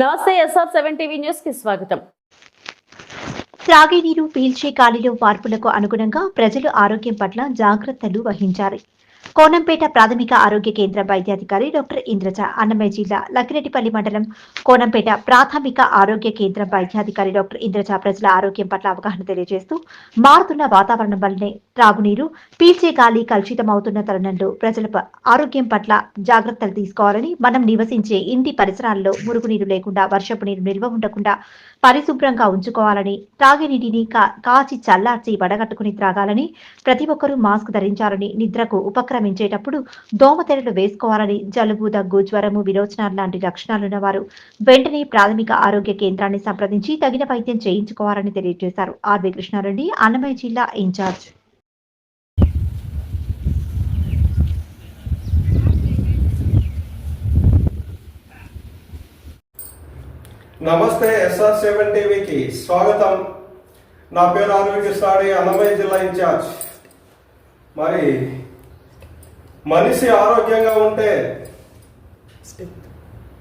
నమస్తే SR seven TV న్యూస్కి స్వాగతం. త్రాగేనీరు పీల్చే గాలిలో మార్పులకు అనుగుణంగా ప్రజలు ఆరోగ్యం పట్ల జాగ్రత్తలు వహించాలి. కోనంపేట ప్రాథమిక ఆరోగ్య కేంద్ర వైద్యాధికారి డాక్టర్ ఇంద్రజ అన్నమయ్య జిల్లా లక్కిరెడ్డిపల్లి మండలం కోనంపేట ప్రాథమిక ఆరోగ్య కేంద్ర వైద్యాధికారి డాక్టర్ ఇంద్రజ ప్రజల ఆరోగ్యం పట్ల అవగాహన తెలియజేస్తూ మారుతున్న వాతావరణం వల్లనే త్రాగునీరు పీల్చే గాలి కలుషితమవుతున్న తరుణంలో ప్రజల ఆరోగ్యం పట్ల జాగ్రత్తలు తీసుకోవాలని మనం నివసించే ఇంటి పరిసరాల్లో మురుగునీరు లేకుండా వర్షపు నీరు నిల్వ ఉండకుండా పరిశుభ్రంగా ఉంచుకోవాలని తాగే నీటిని కా- కాచి చల్లార్చి వడగట్టుకుని త్రాగాలని ప్రతి ఒక్కరూ మాస్క్ ధరించాలని నిద్రకు ఉపక్రమించేటప్పుడు దోమతెరలు వేసుకోవాలని జలుబు దగ్గు జ్వరము విరోచనాలు లాంటి లక్షణాలున్న వారు వెంటనే ప్రాథమిక ఆరోగ్య కేంద్రాన్ని సంప్రదించి తగిన వైద్యం చేయించుకోవాలని తెలియజేశారు. ఆర్వి కృష్ణారెడ్డి అన్నమయ్య జిల్లా ఇన్ఛార్జ్. నమస్తే ఎస్ఆర్ సెవెన్ టీవీకి స్వాగతం. నా పేరు ఆరోగ్య సాడి అన్నమయ్య జిల్లా ఇన్ఛార్జ్. మరి మనిషి ఆరోగ్యంగా ఉంటే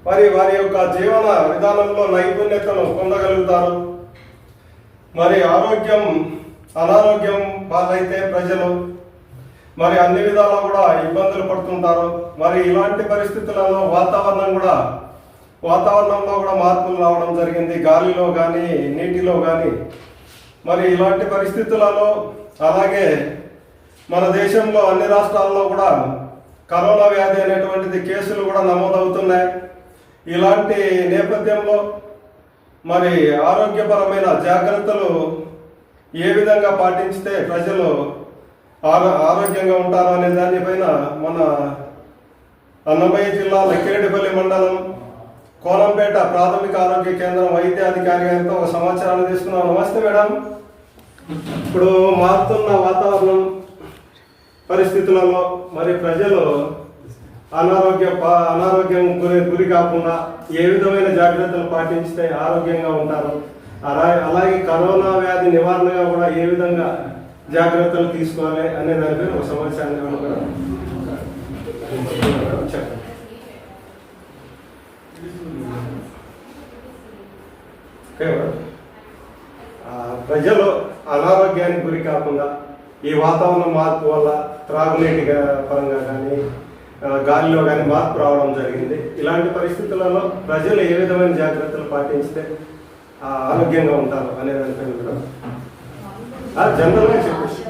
మరి వారి యొక్క జీవన విధానంలో నైపుణ్యతను పొందగలుగుతారు. మరి ఆరోగ్యం అనారోగ్యం పాలైతే ప్రజలు. మరి అన్ని విధాలా కూడా ఇబ్బందులు పడుతుంటారు. మరి ఇలాంటి పరిస్థితులలో వాతావరణం కూడా వాతావరణంలో కూడా మార్పులు రావడం జరిగింది. గాలిలో కానీ నీటిలో కానీ మరి ఇలాంటి పరిస్థితులలో అలాగే మన దేశంలో అన్ని రాష్ట్రాల్లో కూడా కరోనా వ్యాధి అనేటువంటిది కేసులు కూడా నమోదవుతున్నాయి. ఇలాంటి నేపథ్యంలో మరి ఆరోగ్యపరమైన జాగ్రత్తలు ఏ విధంగా పాటించితే ప్రజలు ఆరో ఆరోగ్యంగా ఉంటారు అనే దానిపైన మన అన్నమయ్య జిల్లా లక్కిరెడ్డిపల్లి మండలం కోలంపేట ప్రాథమిక ఆరోగ్య కేంద్రం వైద్యాధికారి గారితో ఒక సమాచారాన్ని తీసుకున్నాం నమస్తే మేడం. ఇప్పుడు మారుతున్న వాతావరణం పరిస్థితులలో మరి ప్రజలు అనారోగ్య అనారోగ్యం గురి గురి కాకుండా ఏ విధమైన జాగ్రత్తలు పాటించితే ఆరోగ్యంగా ఉంటారు? అలా- అలాగే కరోనా వ్యాధి నివారణగా కూడా ఏ విధంగా జాగ్రత్తలు తీసుకోవాలి అనే దానిపై ఒక సమాచారం చెప్పండి. ప్రజలు అనారోగ్యానికి గురి కాకుండా ఈ వాతావరణ మార్పు వల్ల త్రాగునీటి పరంగా కానీ గాలిలో కానీ మార్పు రావడం జరిగింది. ఇలాంటి పరిస్థితులలో ప్రజలు ఏ విధమైన జాగ్రత్తలు పాటించితే ఆరోగ్యంగా ఉంటారు అనే దానిపై కూడా. ఆ, జనరల్గా చెప్పేసి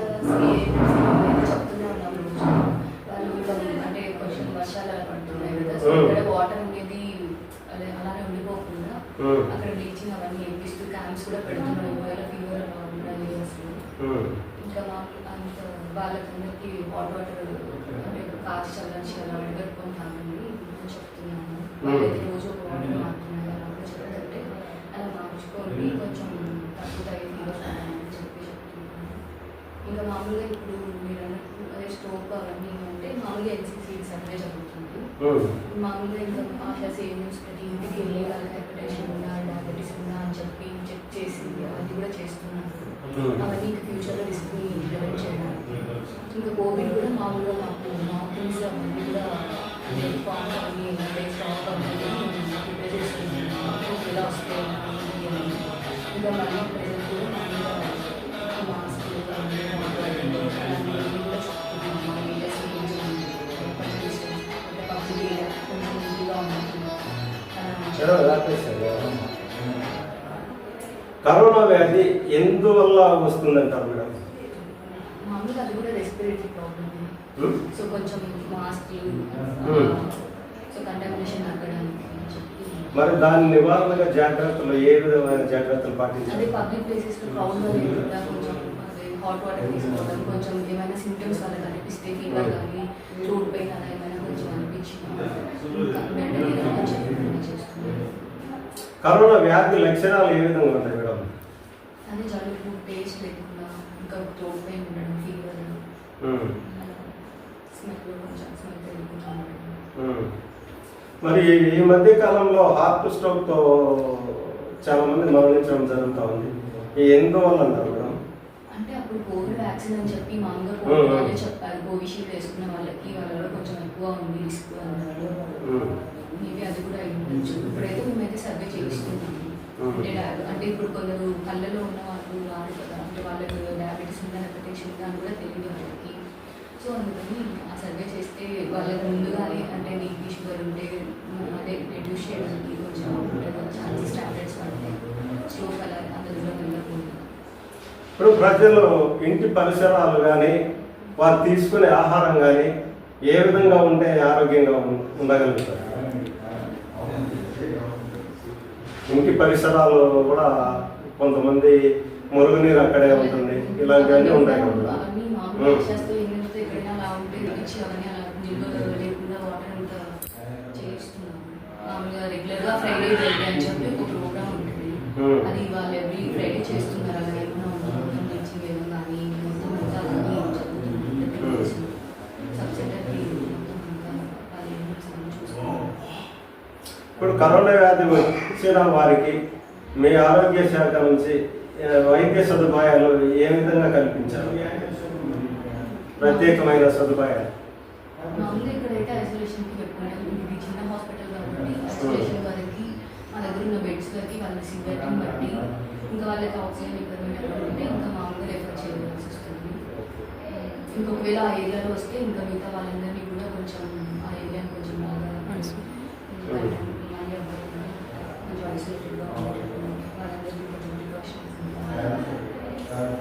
అంటే కొంచెం వర్షాలు అలా పడుతున్నాయి కదా సో Mm. ఇక్కడ వాటర్ అనేది అదే అలానే ఉండిపోకుండా బ్లీచింగ్ అవన్నీ వేపిస్తూ క్యాంప్స్ కూడా పెడుతున్నాం ఒకవేళ ఫీవర్ అలా ఉండాలి అసలు. ఇంకా మాకు అంత వాళ్ళకందరికీ హాట్ వాటర్ అంటే కాచి చల్లని అలా చెప్తున్నాను. వాళ్ళైతే రోజు ఒక వాటర్ మారుతున్నాయి అలా కూడా చెప్తుంటే అలా మార్చుకోండి కొంచెం తగ్గుతాయి ఫీవర్ అని చెప్పి చెప్తున్నాను ఇంకా మామూలుగా ఇప్పుడు మీరు అన్నట్టు అదే స్టోక్ అవన్నీ అంటే మామూలుగా ఎన్సీసీ సర్వే జరుగుతుంది ఉమ్, మామూలుగా ఇంకా ఆశా సేవింగ్స్ ప్రతి ఇంటికి వెళ్ళి వాళ్ళకి హెపటైటిస్ ఉందా డయాబెటీస్ ఉందా అని చెప్పి చెక్ చేసి అవన్నీ కూడా చేస్తున్నారు. Hmm. అవన్నీ ఇంకా ఫ్యూచర్లో రిస్క్ని ప్రివెంట్ చేయడానికి. ఇంకా కోవిడ్ కూడా మామూలుగా కరోనా వ్యాధి ఎందువల్ల వస్తుందంటారు మేడం? మామూలుగా అది కూడా రెస్పిరేటరీ ప్రాబ్లమ్ ఉమ్, సో కొంచెం మాస్క్లు Hmm. సో కంటామినేషన్ తగ్గడానికి అని చెప్పి. మరి దాని నివారణగా జాగ్రత్తలు ఏ విధమైన జాగ్రత్తలు పాటించాలి పబ్లిక్ లేకుండా కొంచెం అదే హాట్ వాటర్ తీసుకోవడం కొంచెం ఏమైనా సిమ్టమ్స్ వాళ్ళకి అనిపిస్తే ఫీవర్ కానీ థ్రోట్ పెయిన్ అలా ఏమైనా కొంచెం కరోనా వ్యాధి లక్షణాలు ఏ విధంగా ఉంటాయి మేడం? అదే జలుబు టేస్ట్ లేకుండా ఇంకా థ్రోట్ పెయిన్ ఉండడం ఫీవర్. మరి ఈ మధ్య కాలంలో హార్ట్ స్ట్రోక్తో చాలా మంది మరణించడం జరుగుతూ ఉంది. ఎందువల్ల అంటారు మేడం? అంటే అప్పుడు కోవిడ్ వ్యాక్సిన్ అని చెప్పి మామూలుగా చెప్పారు. కోవిషీల్డ్ వేసుకున్న వాళ్ళకి ఉంది రిస్క్ అన్నారు ఉమ్, మేబీ అది కూడా అయి ఉండొచ్చు ఇప్పుడైతే మేమైతే సర్వే చేయిస్తున్నాము అంటే ఇప్పుడు కొందరు కళ్ళలో ఉన్న వాళ్ళు రారు కదా అంటే వాళ్ళకి డయాబెటీస్ ఉందా హెపటేషన్ ఉందా అని కూడా తెలియదు వాళ్ళకి. సో అందుకని ఆ సర్వే చేస్తే వాళ్ళకి ముందుగానే అంటే నీకు షుగర్ ఉంటే అదే రెడ్యూస్ చేయడానికి కొంచెం ఛాన్సెస్ టాబ్లెట్స్ పడతాయి స్లో కలర్ అంత దూరం వెళ్ళకూడదు. ఇప్పుడు ప్రజలు ఇంటి పరిసరాలు కానీ వారు తీసుకునే ఆహారం కానీ ఏ విధంగా ఉంటే ఆరోగ్యంగా ఉండగలుగుతారు? ఇంటి పరిసరాలు కూడా కొంతమంది మురుగునీరు అక్కడే ఉంటుంది. ఇలాంటివన్నీ ఉంటాయి కదా. ఫ్రైడే అని చెప్పి ఒక ప్రోగ్రామ్ ఉంటుంది. అది వాళ్ళు ఎవ్రీ ఫ్రైడే చేస్తున్నారు అలా ఏమైనా ఉందా మొత్తం టీచింగ్ వేయడం కానీ మొత్తం అంతా అన్నీ జరుగుతుంది సబ్జెక్ట్కి మొత్తం అంతా వాళ్ళు ఏం చూస్తున్నారు ఇప్పుడు కరోనా వ్యాధి వచ్చిన వారికి మీ ఆరోగ్య శాఖ నుంచి వైద్య సదుపాయాలు ఏ విధంగా కల్పించారు? ప్రత్యేకమైన సదుపాయాలు. మామూలుగా ఇక్కడైతే ఐసోలేషన్కి పెట్టుకున్నాం ఇది చిన్న హాస్పిటల్ కాబట్టి ఐసోలేషన్ వారికి మా దగ్గర ఉన్న బెడ్స్ వరకు వాళ్ళ సివియర్ని బట్టి ఇంకా వాళ్ళకి ఆక్సిజన్ రిక్వైర్మెంట్ ఉంటే ఇంకా మామూలుగా రెఫర్ చేయాల్సి వస్తుంది. ఇంకా ఒకవేళ ఆ ఏరియాలో వస్తే ఇంకా మిగతా వాళ్ళందరినీ కూడా కొంచెం ఆ ఏరియాని కొంచెం బాగా participate in.